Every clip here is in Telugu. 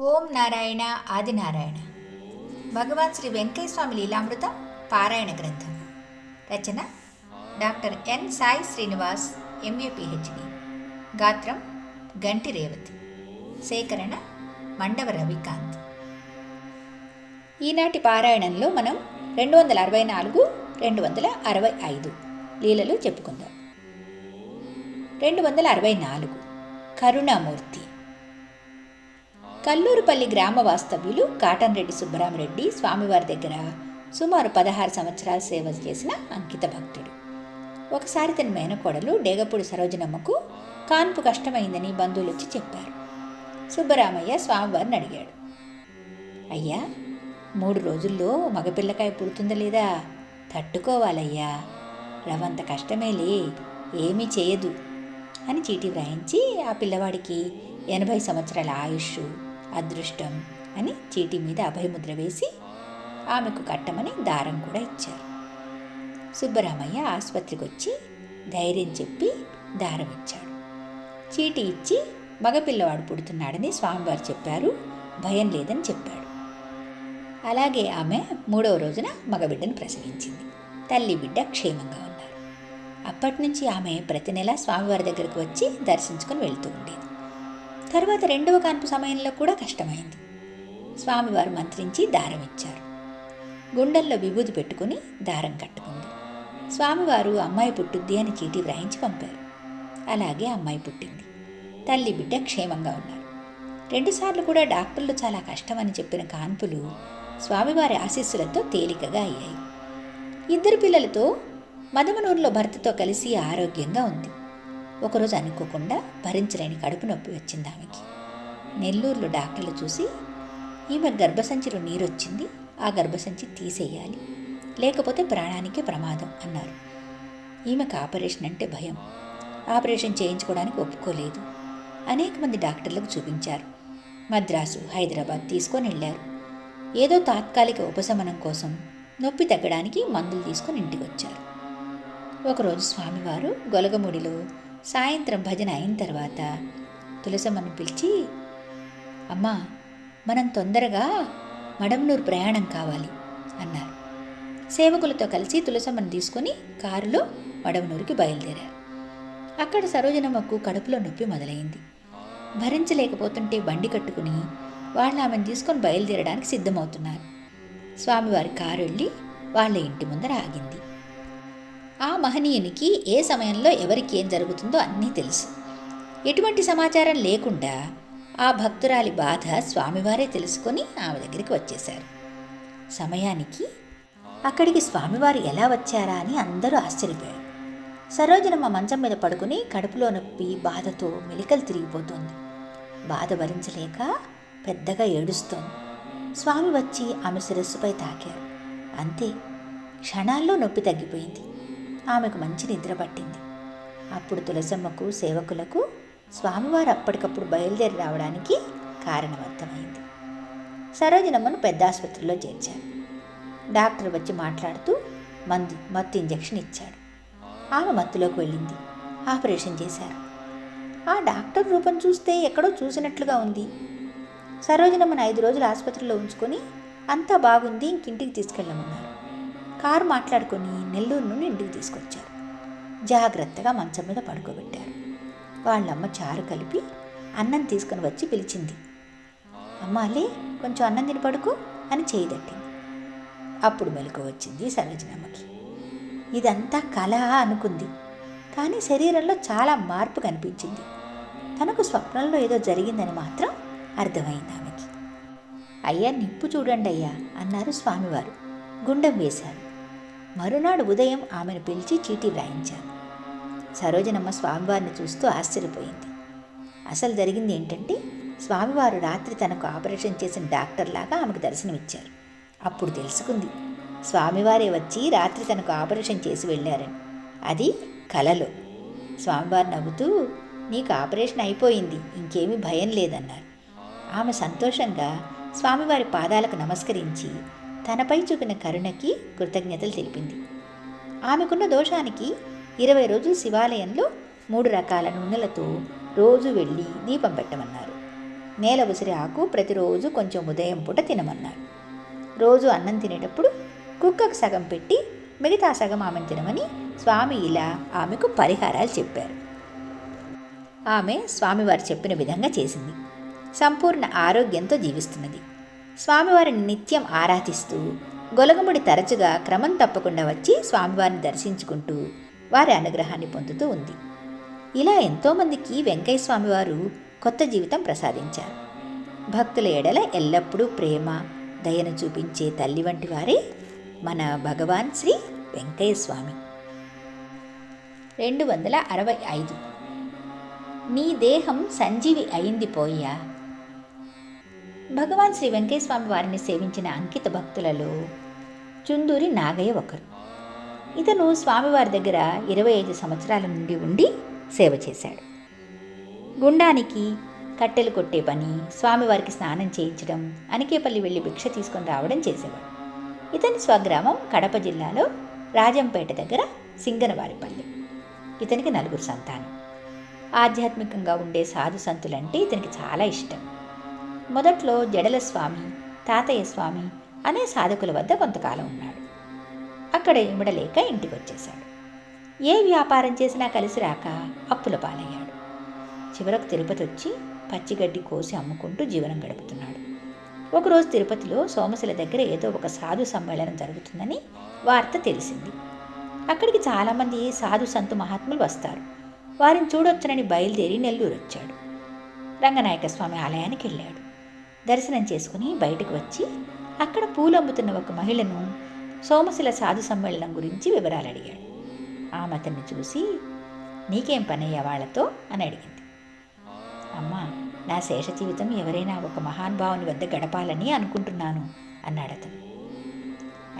ఓం నారాయణ ఆదినారాయణ భగవాన్ శ్రీ వెంకటేశ్వామి స్వామి లీలామృతం పారాయణ గ్రంథం. రచన doctor N Sai Srinivas MA PhD. గాత్రం గంటి రేవతి. సేకరణ మండవ రవికాంత్. ఈనాటి పారాయణంలో మనం రెండు వందల అరవై నాలుగు రెండు వందల అరవై ఐదు లీలలు చెప్పుకుందాం. రెండు వందల అరవై నాలుగు కరుణామూర్తి. కల్లూరుపల్లి గ్రామ వాస్తవ్యులు కాటన్ రెడ్డి సుబ్బరామరెడ్డి స్వామివారి దగ్గర సుమారు పదహారు సంవత్సరాలు సేవ చేసిన అంకిత భక్తుడు. ఒకసారి తన మేనకోడలు డేగపూడి సరోజనమ్మకు కాన్పు కష్టమైందని బంధువులు వచ్చి చెప్పారు. సుబ్బరామయ్య స్వామివారిని అడిగాడు. అయ్యా మూడు రోజుల్లో మగపిల్లకాయ పుడుతుందా లేదా? తట్టుకోవాలయ్యా. రవంత కష్టమేలే ఏమీ చేయదు అని చీటీ వ్రాయించి ఆ పిల్లవాడికి ఎనభై సంవత్సరాల ఆయుష్ అదృష్టం అని చీటీ మీద అభయముద్ర వేసి ఆమెకు కట్టమని దారం కూడా ఇచ్చారు. సుబ్బరామయ్య ఆసుపత్రికి వచ్చి ధైర్యం చెప్పి దారం ఇచ్చాడు. చీటీ ఇచ్చి మగపిల్లవాడు పుడుతున్నాడని స్వామివారు చెప్పారు భయం లేదని చెప్పాడు. అలాగే ఆమె మూడవ రోజున మగబిడ్డను ప్రసవించింది. తల్లి బిడ్డ క్షేమంగా ఉన్నారు. అప్పటి నుంచి ఆమె ప్రతి నెల స్వామివారి దగ్గరకు వచ్చి దర్శించుకొని వెళ్తూ ఉండేది. తర్వాత రెండవ కాన్పు సమయంలో కూడా కష్టమైంది. స్వామివారు మంత్రించి దారం ఇచ్చారు. గుండెల్లో విభూది పెట్టుకుని దారం కట్టుకుంది. స్వామివారు అమ్మాయి పుట్టుద్ది అని చీటీ వ్రాయించి పంపారు. అలాగే అమ్మాయి పుట్టింది. తల్లి బిడ్డ క్షేమంగా ఉన్నారు. రెండుసార్లు కూడా డాక్టర్లు చాలా కష్టమని చెప్పిన కాన్పులు స్వామివారి ఆశీస్సులతో తేలికగా అయ్యాయి. ఇద్దరు పిల్లలతో మదమనూరులో భర్తతో కలిసి ఆరోగ్యంగా ఉంది. ఒకరోజు అనుకోకుండా భరించలేని కడుపు నొప్పి వచ్చింది ఆమెకి. నెల్లూరులో డాక్టర్లు చూసి ఈమె గర్భసంచిలో నీరొచ్చింది ఆ గర్భసంచి తీసేయాలి. లేకపోతే ప్రాణానికే ప్రమాదం అన్నారు. ఈమెకు ఆపరేషన్ అంటే భయం. ఆపరేషన్ చేయించుకోవడానికి ఒప్పుకోలేదు. అనేక మంది డాక్టర్లకు చూపించారు. మద్రాసు హైదరాబాద్ తీసుకొని వెళ్ళారు. ఏదో తాత్కాలిక ఉపశమనం కోసం నొప్పి తగ్గడానికి మందులు తీసుకొని ఇంటికి వచ్చారు ఒకరోజు స్వామివారు గొలగముడిలో సాయంత్రం భజన అయిన తర్వాత తులసమ్మను పిలిచి అమ్మా మనం తొందరగా మడంనూరు ప్రయాణం కావాలి అన్నారు. సేవకులతో కలిసి తులసమ్మను తీసుకొని కారులో మడమనూరుకి బయలుదేరారు. అక్కడ సరోజనమ్మకు కడుపులో నొప్పి మొదలైంది. భరించలేకపోతుంటే బండి కట్టుకుని వాళ్ళు ఆమెను తీసుకొని బయలుదేరడానికి సిద్ధమవుతున్నారు. స్వామివారి కారు వెళ్ళి వాళ్ళ ఇంటి ముందర ఆగింది. ఆ మహనీయునికి ఏ సమయంలో ఎవరికి ఏం జరుగుతుందో అన్నీ తెలుసు. ఎటువంటి సమాచారం లేకుండా ఆ భక్తురాలి బాధ స్వామివారే తెలుసుకొని ఆమె దగ్గరికి వచ్చేశారు. సమయానికి అక్కడికి స్వామివారు ఎలా వచ్చారా అని అందరూ ఆశ్చర్యపోయారు. సరోజనమ్మ మంచం మీద పడుకుని కడుపులో నొప్పి బాధతో మెలికలు తిరిగిపోతుంది. బాధ భరించలేక పెద్దగా ఏడుస్తోంది. స్వామి వచ్చి ఆమె శిరస్సుపై తాకారు. అంతే క్షణాల్లో నొప్పి తగ్గిపోయింది. ఆమెకు మంచి నిద్ర పట్టింది. అప్పుడు తులసమ్మకు సేవకులకు స్వామివారు అప్పటికప్పుడు బయలుదేరి రావడానికి కారణమర్థమైంది సరోజనమ్మను పెద్ద ఆసుపత్రిలో చేర్చారు. డాక్టర్ వచ్చి మాట్లాడుతూ మందు మత్తు ఇంజెక్షన్ ఇచ్చాడు. ఆమె మత్తులోకి వెళ్ళింది. ఆపరేషన్ చేశారు. ఆ డాక్టర్ రూపం చూస్తే ఎక్కడో చూసినట్లుగా ఉంది. సరోజనమ్మను ఐదు రోజులు ఆసుపత్రిలో ఉంచుకొని అంతా బాగుంది ఇంకింటికి తీసుకెళ్ళమన్నారు. కారు మాట్లాడుకొని నెల్లూరు నుండి ఇంటికి తీసుకొచ్చారు. జాగ్రత్తగా మంచం మీద పడుకోబెట్టారు. వాళ్ళమ్మ చారు కలిపి అన్నం తీసుకుని వచ్చి పిలిచింది. అమ్మాలే కొంచెం అన్నం తిని పడుకో అని చేయి తట్టింది. అప్పుడు మెలకు వచ్చింది సరోజనమ్మకి ఇదంతా కళ అనుకుంది. కానీ శరీరంలో చాలా మార్పు కనిపించింది. తనకు స్వప్నంలో ఏదో జరిగిందని మాత్రం అర్థమైంది ఆమెకి. అయ్యా నిప్పు చూడండి అయ్యా అన్నారు స్వామివారు. గుండం వేశారు. మరునాడు ఉదయం ఆమెను పిలిచి చీటీ వ్రాయించాను సరోజనమ్మ స్వామివారిని చూస్తూ ఆశ్చర్యపోయింది. అసలు జరిగింది ఏంటంటే స్వామివారు రాత్రి తనకు ఆపరేషన్ చేసిన డాక్టర్లాగా ఆమెకు దర్శనమిచ్చారు. అప్పుడు తెలుసుకుంది స్వామివారే వచ్చి రాత్రి తనకు ఆపరేషన్ చేసి వెళ్ళారని. అది కలలో. స్వామివారు నవ్వుతూ నీకు ఆపరేషన్ అయిపోయింది ఇంకేమీ భయం లేదన్నారు. ఆమె సంతోషంగా స్వామివారి పాదాలకు నమస్కరించి తనపై చూపిన కరుణకి కృతజ్ఞతలు తెలిపింది. ఆమెకున్న దోషానికి ఇరవై రోజులు శివాలయంలో మూడు రకాల నూనెలతో రోజు వెళ్ళి దీపం పెట్టమన్నారు. నేల ఉసిరి ఆకు ప్రతిరోజు కొంచెం ఉదయం పూట తినమన్నారు. రోజు అన్నం తినేటప్పుడు కుక్కకు సగం పెట్టి మిగతా సగం ఆమెను తినమని స్వామి ఇలా ఆమెకు పరిహారాలు చెప్పారు. ఆమె స్వామివారు చెప్పిన విధంగా చేసింది. సంపూర్ణ ఆరోగ్యంతో జీవిస్తున్నది. స్వామివారిని నిత్యం ఆరాధిస్తూ గొలగముడి తరచుగా క్రమం తప్పకుండా వచ్చి స్వామివారిని దర్శించుకుంటూ వారి అనుగ్రహాన్ని పొందుతూ ఉంది. ఇలా ఎంతోమందికి వెంకయ్య స్వామివారు కొత్త జీవితం ప్రసాదించారు. భక్తుల ఎడల ఎల్లప్పుడూ ప్రేమ దయను చూపించే తల్లి వంటి వారే మన భగవాన్ శ్రీ వెంకయ్య స్వామి. రెండు వందల అరవై ఐదు. నీ దేహం సంజీవి అయింది పోయ్యా. భగవాన్ శ్రీ వెంకటేశ్వమి వారిని సేవించిన అంకిత భక్తులలో చుందూరి నాగయ్య ఒకరు. ఇతను స్వామివారి దగ్గర ఇరవై ఐదు సంవత్సరాల నుండి ఉండి సేవ చేశాడు. గుండానికి కట్టెలు కొట్టే పని స్వామివారికి స్నానం చేయించడం అనికేపల్లి వెళ్ళి భిక్ష తీసుకొని రావడం చేసేవాడు. ఇతని స్వగ్రామం కడప జిల్లాలో రాజంపేట దగ్గర సింగనవారిపల్లి ఇతనికి నలుగురు సంతానం. ఆధ్యాత్మికంగా ఉండే సాధు సంతులంటే ఇతనికి చాలా ఇష్టం. మొదట్లో జడల స్వామి తాతయ్య స్వామి అనే సాధకుల వద్ద కొంతకాలం ఉన్నాడు. అక్కడ ఇమిడలేక ఇంటికి వచ్చేశాడు ఏ వ్యాపారం చేసినా కలిసి రాక అప్పుల పాలయ్యాడు. చివరకు తిరుపతి వచ్చి పచ్చిగడ్డి కోసి అమ్ముకుంటూ జీవనం గడుపుతున్నాడు. ఒకరోజు తిరుపతిలో సోమశిల దగ్గర ఏదో ఒక సాధు సమ్మేళనం జరుగుతుందని వార్త తెలిసింది. అక్కడికి చాలామంది సాధు సంతు మహాత్ములు వస్తారు. వారిని చూడొచ్చునని బయలుదేరి నెల్లూరు వచ్చాడు రంగనాయక స్వామి ఆలయానికి వెళ్ళాడు. దర్శనం చేసుకుని బయటకు వచ్చి అక్కడ పూలు అమ్ముతున్న ఒక మహిళను సోమశిల సాధు సమ్మేళనం గురించి వివరాలు అడిగాడు. ఆమె అతన్ని చూసి నీకేం పనయ్యా వాళ్ళతో? అని అడిగింది. అమ్మా నా శేష జీవితం ఎవరైనా ఒక మహానుభావుని వద్ద గడపాలని అనుకుంటున్నాను అన్నాడు అతను.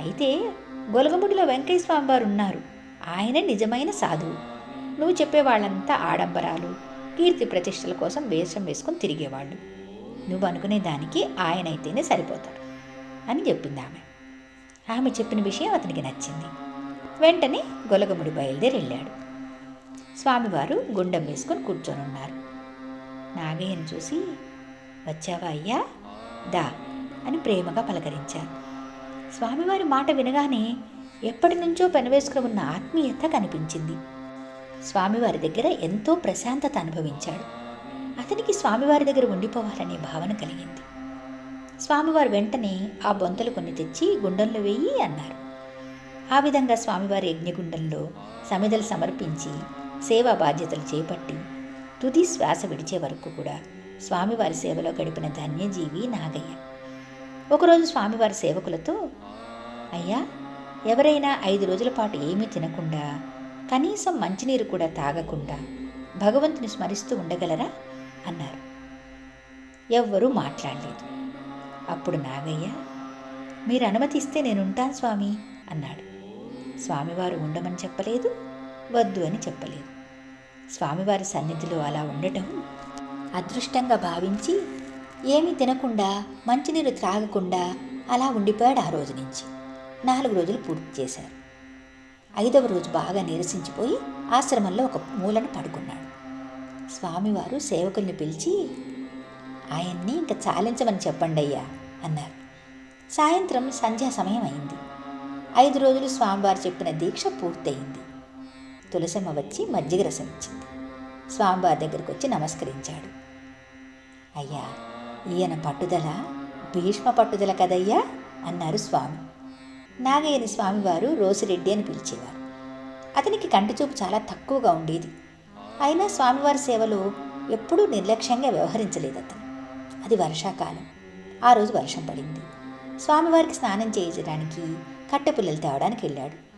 అయితే గొలగముడిలో వెంకయ్య స్వామి వారు ఉన్నారు. ఆయనే నిజమైన సాధువు. నువ్వు చెప్పే వాళ్ళంతా ఆడంబరాలు కీర్తి ప్రతిష్టల కోసం వేషం వేసుకొని తిరిగేవాళ్ళు. నువ్వు అనుకునే దానికి ఆయనైతేనే సరిపోతాడు అని చెప్పింది ఆమె. ఆమె చెప్పిన విషయం అతనికి నచ్చింది. వెంటనే గొలగముడి బయలుదేరి వెళ్ళాడు స్వామివారు గుండం వేసుకొని కూర్చొని ఉన్నారు నాగయ్యను చూసి వచ్చావా అయ్యా? దా అని ప్రేమగా పలకరించారు. స్వామివారి మాట వినగానే ఎప్పటి నుంచో పెనవేసుకుని ఉన్న ఆత్మీయత కనిపించింది. స్వామివారి దగ్గర ఎంతో ప్రశాంతత అనుభవించాడు. అతనికి స్వామివారి దగ్గర ఉండిపోవాలనే భావన కలిగింది. స్వామివారు వెంటనే ఆ బొంతలు కొన్ని తెచ్చి గుండంలో వేయి అన్నారు. ఆ విధంగా స్వామివారి యజ్ఞగుండంలో సమిదలు సమర్పించి సేవా బాధ్యతలు చేపట్టి తుది శ్వాస విడిచే వరకు కూడా స్వామివారి సేవలో గడిపిన ధన్యజీవి నాగయ్య. ఒకరోజు స్వామివారి సేవకులతో అయ్యా ఎవరైనా ఐదు రోజుల పాటు ఏమీ తినకుండా కనీసం మంచినీరు కూడా తాగకుండా భగవంతుని స్మరిస్తూ ఉండగలరా? అన్నారు. ఎవ్వరూ మాట్లాడలేదు. అప్పుడు నాగయ్య మీరు అనుమతిస్తే నేనుంటాను స్వామి అన్నాడు. స్వామివారు ఉండమని చెప్పలేదు వద్దు అని చెప్పలేదు. స్వామివారి సన్నిధిలో అలా ఉండటం అదృష్టంగా భావించి ఏమీ తినకుండా మంచినీరు త్రాగకుండా అలా ఉండిపోయాడు ఆ రోజు నుంచి. నాలుగు రోజులు పూర్తి చేశారు. ఐదవ రోజు బాగా నీరసించిపోయి ఆశ్రమంలో ఒక మూలను పడుకున్నాడు. స్వామివారు సేవకుల్ని పిలిచి ఆయన్ని ఇంకా చాలించమని చెప్పండి అయ్యా అన్నారు. సాయంత్రం సంధ్యా సమయం అయింది. ఐదు రోజులు స్వామివారు చెప్పిన దీక్ష పూర్తయింది. తులసమ్మ వచ్చి మజ్జిగ రసం ఇచ్చింది. స్వామివారి దగ్గరికి వచ్చి నమస్కరించాడు. అయ్యా ఈయన పట్టుదల భీష్మ పట్టుదల కదయ్యా అన్నారు స్వామి. నాగయ్యని స్వామివారు రోసిరెడ్డి అని పిలిచేవారు. అతనికి కంటి చూపు చాలా తక్కువగా ఉండేది. అయినా స్వామివారి సేవలో ఎప్పుడూ నిర్లక్ష్యంగా వ్యవహరించలేదు అతను అది వర్షాకాలం. ఆ రోజు వర్షం పడింది. స్వామివారికి స్నానం చేయించడానికి కట్టెపిల్లలు తేవడానికి వెళ్ళాడు.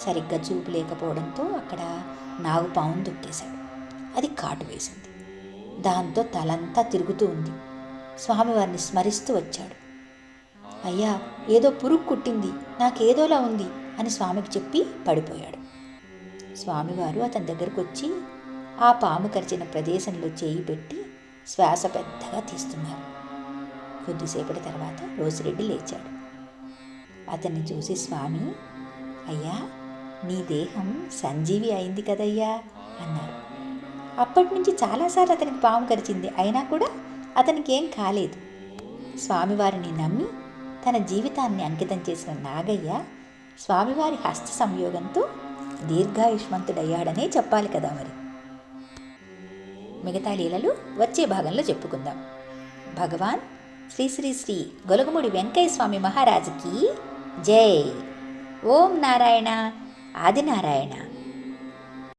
సరిగ్గా చూపు లేకపోవడంతో అక్కడ నాగుపాము దొక్కేశాడు. అది కాటు వేసింది. దాంతో తలంతా తిరుగుతూ ఉంది. స్వామివారిని స్మరిస్తూ వచ్చాడు. అయ్యా ఏదో పురుగు కుట్టింది. నాకేదోలా ఉంది అని స్వామికి చెప్పి పడిపోయాడు. స్వామివారు అతని దగ్గరకు వచ్చి ఆ పాము కరిచిన ప్రదేశంలో చేయి పెట్టి శ్వాస పెద్దగా తీస్తున్నారు. కొద్దిసేపటి తర్వాత రోసిరెడ్డి లేచాడు. అతన్ని చూసి స్వామి అయ్యా నీ దేహం సంజీవి అయింది కదయ్యా అన్నారు. అప్పటి నుంచి చాలాసార్లు అతనికి పాము కరిచింది. అయినా కూడా అతనికి ఏం కాలేదు. స్వామివారిని నమ్మి తన జీవితాన్ని అంకితం చేసిన నాగయ్య స్వామివారి హస్త సంయోగంతో దీర్ఘాయుష్మంతుడయ్యాడనే చెప్పాలి కదా మరి. మిగతా లీలలు వచ్చే భాగంలో చెప్పుకుందాం. భగవాన్ శ్రీ శ్రీ శ్రీ గొలగముడి వెంకయ్య స్వామి మహారాజుకి జై. ఓం నారాయణ ఆదినారాయణ.